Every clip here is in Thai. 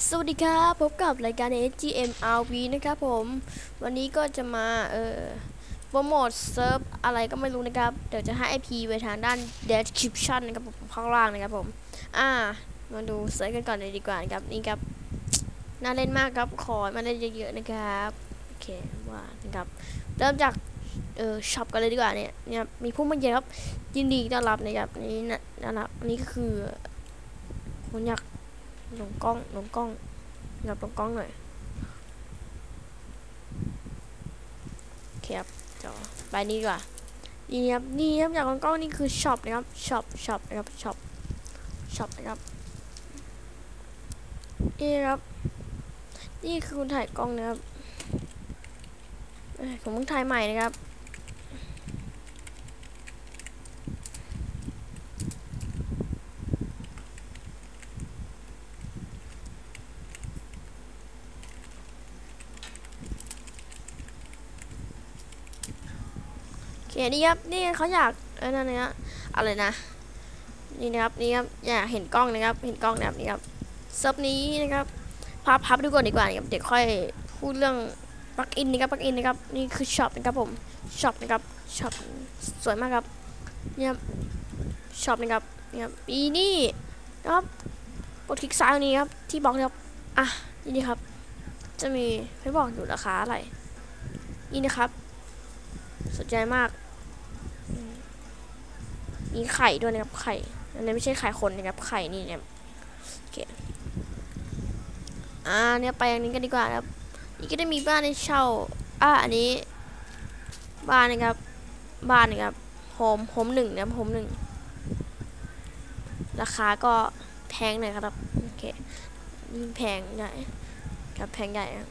สวัสดีครับ พบกับรายการ SGM RV นะครับผม วันนี้ก็จะมาเอ่อโปรโมทเซิร์ฟอะไรก็ไม่รู้นะครับ เดี๋ยวจะให้ IP ไว้ทางด้าน description นะครับผมข้างล่างนะครับผม อ่า มาดูเซิร์ฟกันก่อนเลยดีกว่านะครับ นี่ครับ น่าเล่นมากครับ ขอมาเล่นเยอะๆนะครับ โอเคว่านะครับ เริ่มจากเออช็อปกันเลยดีกว่าเนี่ยเนี่ยมีผู้มาเยอะครับยินดีต้อนรับนะครับนี่นะนะครับนนี้ก็คือผมอยาก ลงกล้องลงกล้องอยากลงกล้องหน่อยเครับจอไปนี่ดีกว่านี่ครับนี่ครับอยากลงกล้องนี่คือช็อปนะครับช็อปช็อปนะครับช็อปช็อปนะครับนี่ครับ นี่คือคุณถ่ายกล้องนะครับผมเพิ่งถ่ายใหม่นะครับ โอเคนี่ครับนี่เขาอยากเออนั่นนะอะไรนะนี่นะครับนี่ครับอยากเห็นกล้องนะครับ เห็นกล้องนะครับนี่ครับเซิร์ฟนี้นะครับพับพับดูก่อนดีกว่านะครับเดี๋ยวค่อยพูดเรื่องปลั๊กอินนะครับปลั๊กอินนะครับนี่คือช็อปนะครับผมช็อปนะครับช็อปสวยมากครับนี่ครับช็อปนะครับนี่ครับปีนี้นะครับกดคลิกซ้ายนี้ครับที่บอกนะครับอะนี่ครับ จะมีให้บอกอยู่ราคาอะไรนี่นะครับ สนใจมาก มีไข่ด้วยนะครับไข่ อันนี้ไม่ใช่ไข่คนนะครับไข่นี่เนี่ยโอเคอ่าเนี่ยไปอย่างนี้กันดีกว่าครับนี่ก็ได้มีบ้านให้เช่าอ่าอันนี้ บ้านนะครับ บ้านนะครับโฮมโฮมหนึ่งนะครับโฮมหนึ่งราคาก็แพงหน่อยครับโอเคแพงใหญ่ครับแพงใหญ่ครับ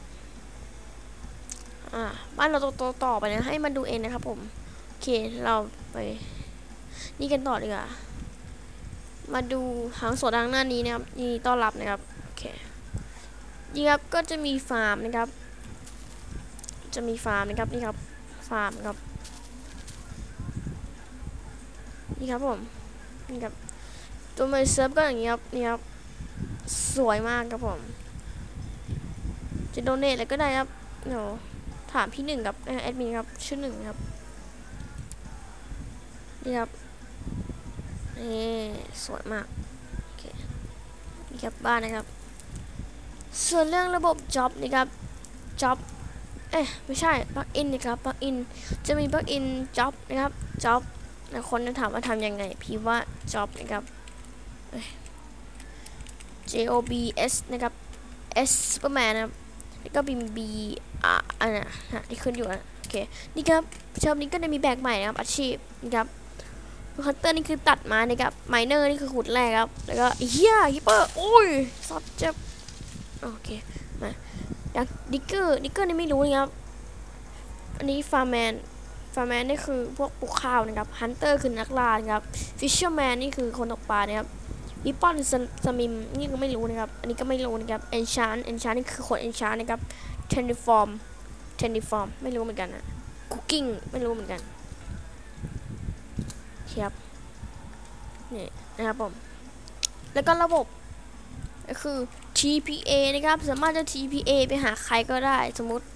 อ่าบ้านเราโตต่อไปนะ ให้มันดูเองนะครับ ผมโอเคเราไป นี่กันต่อดีกว่ามาดูหางสวนทางหน้านี้นะครับนี่ต้อนรับนะครับโอเคนี่ครับก็จะมีฟาร์มนะครับ จะมีฟาร์มนะครับนี่ครับฟาร์มครับนี่ครับผมนี่ครับตัวมือเซิร์ฟก็อย่างนี้ครับนี่ครับสวยมากครับผม จะโดเนทอะไรก็ได้ครับเดี๋ยว ถามพี่หนึ่งกับแอดมินครับชื่อหนึ่งครับนี่ครับนี่สวยมากโอเคนี่ครับบ้านนะครับ ส่วนเรื่องระบบจ็อบนี่ครับจ็อบเอ๊ะไม่ใช่ปลั๊กอินนะครับปลั๊กอินจะมีปลั๊กอินจ็อบนะครับจ็อบนะคนจะถามว่าทำยังไง พี่ว่าจ็อบนะครับ J O B S นะครับ S Superman นะครับแล้วก็บิมบี อะอันน่ะฮะที่ขึ้นอยู่อะโอเคนี่ครับชอบนี้ก็จะมีแบกใหม่นะครับอาชีพนะครับคัตเตอร์นี่คือตัดมานะครับไมเนอร์นี่คือขุดแรกครับ แล้วก็เฮียฮิปเปอร์โอ้ยซัดเจ็บโอเคมาดักดิกเกอร์ดิกเกอร์นี่ไม่รู้นะครับ อันนี้ฟาร์แมนฟาร์แมนนี่คือพวกปลูกข้าวนะครับฮันเตอร์คือนักล่านะครับฟิชเชอร์แมนนี่คือคนตกปลานะครับ วิปปอนสมิมนี่ก็ไม่รู้นะครับ อันนี้ก็ไม่รู้นะครับเอนชานเอนชานนี่คือคนเอนชานนะครับเทนนิฟอร์มเทนนิฟอร์มไม่รู้เหมือนกันนะคุกกิ้งไม่รู้เหมือนกันครับนี่นะครับผม แล้วก็ระบบก็คือ TPA นะครับ สามารถจะ TPA ไปหาใครก็ได้สมมติ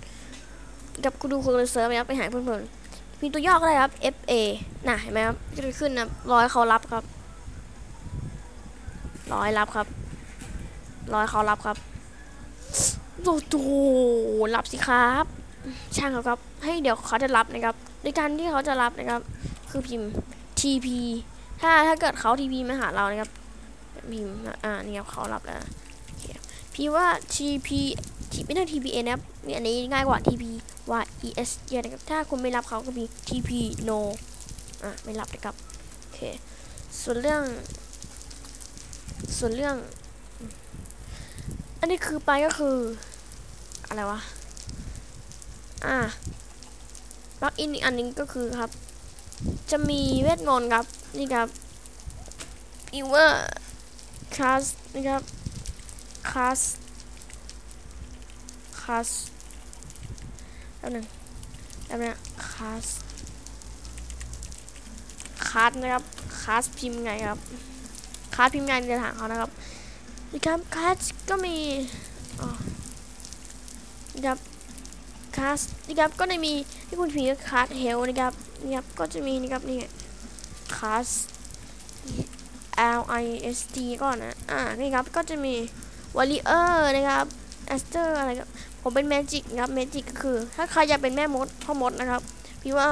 กับกูดูคนในเซิร์ฟนะครับไปหาเพื่อนๆมีตัวย่อก็ได้ครับ FA น่ะเห็นไหมครับจะขึ้นนะร้อยเขารับครับ ร้อยรับครับร้อยเขารับครับโอ้โหรับสิครับ ช่างเขาครับ ให้เดี๋ยวเขาจะรับนะครับในการที่เขาจะรับนะครับ คือพิมพ์ TP ถ้าถ้าเกิดเขา TP มาหาเรานะครับ พิมพ์อ่านี่ครับเขารับแล้วพี่ว่า TP ไม่ได้ TPA นะครับนี่อันนี้ง่ายกว่า TP ว่า ES เยอะนะครับ ถ้าคุณไม่รับเขาก็มี TP no อะ ไม่รับนะครับ โอเค ส่วนเรื่อง ส่วนเรื่อง อันนี้คือไปก็คือ อะไรวะ อ่าปลั๊กอินอีกอันนึงก็คือครับ จะมีเวทมนต์ครับ นี่ครับอีเวอร์คลาสนะครับคลาสคลาสแป๊บนึงแป๊บนึงคลาสคลาสนะครับคลาสพิมพ์ไงครับ คลาสพิมพ์งในทางเขานะครับนะครับคัสก็มีนะครับคัสนะครับก็จะมีที่คุณผีก็คัสเฮลนะครับนะครับก็จะมีนะครับนี่คัส L I S T ก่อนนะ อ่า นี่ครับ ก็จะมีวอลเลเออร์นะครับแอสเตอร์อะไรครับ ผมเป็นแมจิกนะครับแมจิกก็คือ ถ้าใครอยากเป็นแม่มดพ่อมดนะครับ พี่ว่า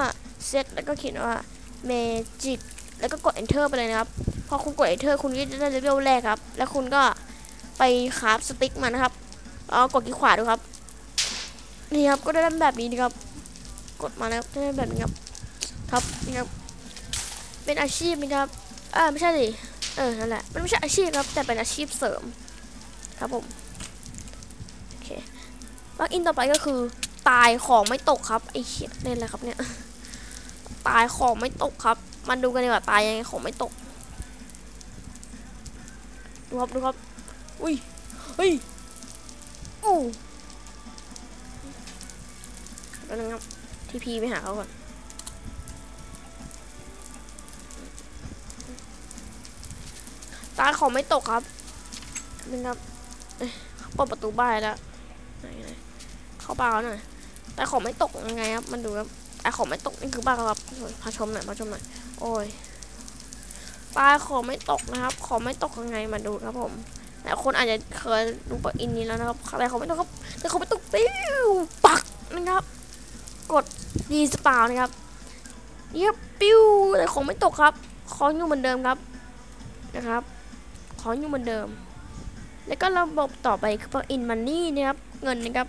เซตแล้วก็เขียนว่าเมจิกแล้วก็กด enter ไปเลยนะครับ อคุณกด enter คุณก็จะได้เลเวลแรกครับ แล้วคุณก็ไปคราฟสติ๊กมานะครับแล้วกดคลิกขวาดูครับ นี่ครับก็ได้แบบนี้นะครับ กดมาแล้วได้แบบนี้ครับครับนี่ครับ เป็นอาชีพนะครับอ่าไม่ใช่สิเออนั่นแหละมันไม่ใช่อาชีพครับ แต่เป็นอาชีพเสริมครับผมโอเคปลั๊กอินต่อไปก็คือตายของไม่ตกครับไอ้เหี้ยเล่นอะไรครับเนี่ยตายของไม่ตกครับ มันดูกันดีกว่าตายยังไงของไม่ตก ดูครับดูครับ อุ้ยเฮ้ยอู้แป๊บนึงครับทีพีไปหาเขาก่อนตายของไม่ตกครับนึงครับเอ้ยเปิดประตูบ้านแล้วไหนไหนเข้าบ้านหน่อยแต่ของไม่ตกยังไงครับ มันดูครับแต่ของไม่ตกนี่คือบ้านครับพาชมหน่อยพาชมหน่อยโอ้ย ปลาขอไม่ตกนะครับ ขอไม่ตกยังไงมาดูครับผมแต่คนอาจจะเคยดูปลาอินนี้แล้วนะครับแต่ขอไม่ตกครับแต่ขอไม่ตกปิ้วปักนะครับ กดดีสปาวนะครับเยียบปิ้วแต่ของไม่ตกครับ ของอยู่เหมือนเดิมครับนะครับ ของอยู่เหมือนเดิม แล้วก็ระบบต่อไปคือ in money นะครับ เงินนะครับ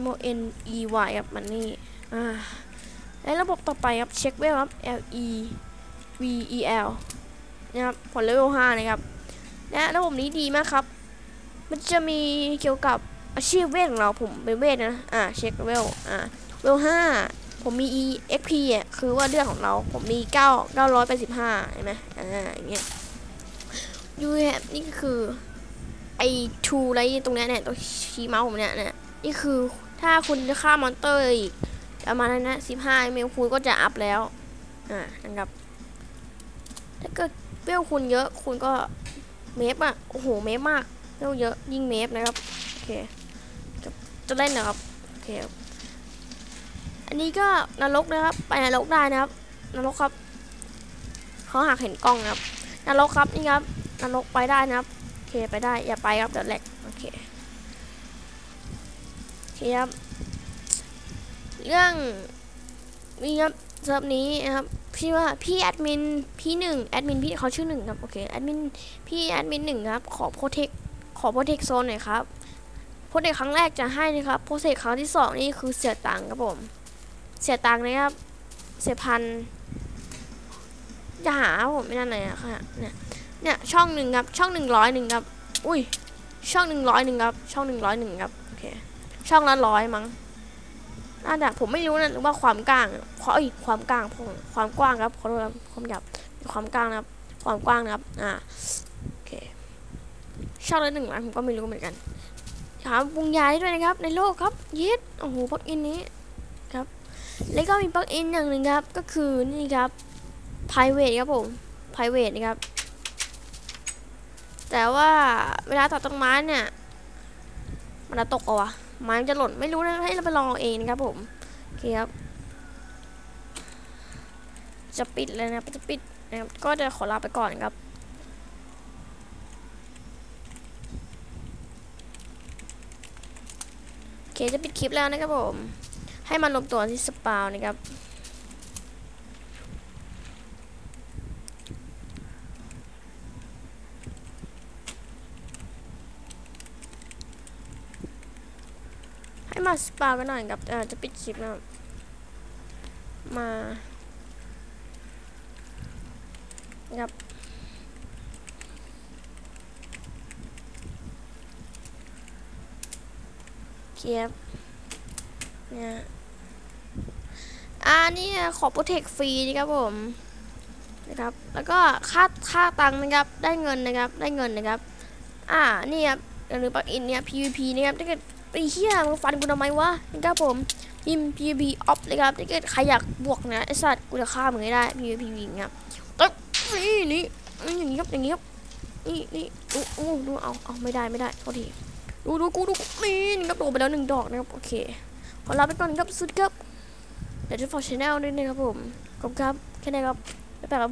M O N E Y ครับ money อ่าและระบบต่อไปครับเช็คเวลครับ L E V E L นะครับผลเลเวล5นะครับและระบบนี้ดีมากครับ มันจะมีเกี่ยวกับอาชีพเวทของเราผมเป็นเวทนะ อ่าเช็คเวล อ่าเวล5ผมมี E X P อะคือว่าเลือดของเรา ผมมี9 985เห็นไหมอ่าอย่างเงี้ยยูแฮนี่ก็คือไอทูอะไรตรงเนี้ยเนี่ยตัวชี้เมาส์ผมเนี่ยเนี่ยนี่คือถ้าคุณจะฆ่ามอนเตอร์อีกประมาณนั้นนะสิบห้าเมลคุณก็จะอัพแล้ว อ่านะครับถ้าเกิด เวลคุณเยอะคุณก็เมฟอะโอ้โหเมฟมากเวลเยอะยิ่งเมฟนะครับโอเคจะจะเล่นนะครับโอเคอันนี้ก็นรกนะครับ ไปนรกได้นะครับนรกครับเขาหักเห็นกล้องนะครับนรกครับนี่ครับนรกไปได้นะครับโอเคไปได้อย่าไปครับเดี๋ยวแหลกโอเคโอเคครับเรื่องนี่ครับเซิร์ฟนี้นะครับ พี่ว่าพี่แอดมินพี่หนึ่งแอดมินพี่เขาชื่อหนึ่งครับโอเคแอดมินพี่แอดมินหนึ่งครับขอโปรเทคขอโปรเทคโซนหน่อยครับโปรเทคครั้งแรกจะให้นะครับโปรเทคครั้งที่สองนี่คือเสียตังค์ครับผม เสียตังค์นะครับ เสียพันจะหาผมไม่นั่นเลยอะค่ะเนี่ยเนี่ยช่องหนึ่งครับช่องหนึ่งร้อยหนึ่งครับ อุ้ยช่องหนึ่งร้อยหนึ่งครับ ช่องหนึ่งร้อยหนึ่งครับโอเคช่องละร้อยมั้ง น่าจะผมไม่รู้นะหรือว่าความกลางความเอ้ยความกลางผมความกว้างครับขอโทษครับความหยาบความกลางนะครับ ความกว้างนะครับ อ่าโอเคชอบเลยหนึ่งล้านผมก็ไม่รู้เหมือนกันถามปรุงยาได้ด้วยนะครับ ในโลกครับเย็ดโอ้โหปลั๊กอินนี้ครับ แล้วก็มีปลั๊กอินอย่างหนึ่งครับ ก็คือนี่ครับ private ครับผม private นะครับ แต่ว่าเวลาตัดต้นไม้เนี่ย มันจะตกเอาวะ ไม้มันจะหล่นไม่รู้นะให้เราไปลองเอาเองนะครับผมโอเคครับจะปิดเลยนะจะปิดนะครับก็จะขอลาไปก่อนครับโอเคจะปิดคลิปแล้วนะครับผม ให้มันลงตัวที่สปาวนะครับ มาสปากันหน่อยครับเอ่อจะปิดคลิปนะมาครับเกียบเนี่ยอ่านี่ขอโปรเทคฟรีนะครับผมนะครับ แล้วก็ค่าค่าตังค์นะครับ ได้เงินนะครับ ได้เงินนะครับ อ่า นี่ครับหรือปลักอินเนี่ย PVP นะครับ ถ้าเกิด ไอ้เหี้ยมึงฟันกูทำไมวะนะครับผมพิม PVP off เลยครับถ้าเกิดใครอยากบวกนะไอ้สัตว์กูจะฆ่ามึงให้ได้ PVP วิ่งครับตึ๊บนี่นี่อย่างนี้ครับอย่างนี้ครับนี่นี่อู้อู้ดูเอาเอาไม่ได้ไม่ได้โทษทีดูดูกูดูนี่นี่ครับโดนไปแล้วหนึ่งดอกนะครับโอเคขอลาไปก่อนครับสุดครับเดี๋ยวจะฝากชแนลด้วยนะครับผมขอบคุณครับแค่นี้ครับบ๊ายบายครับ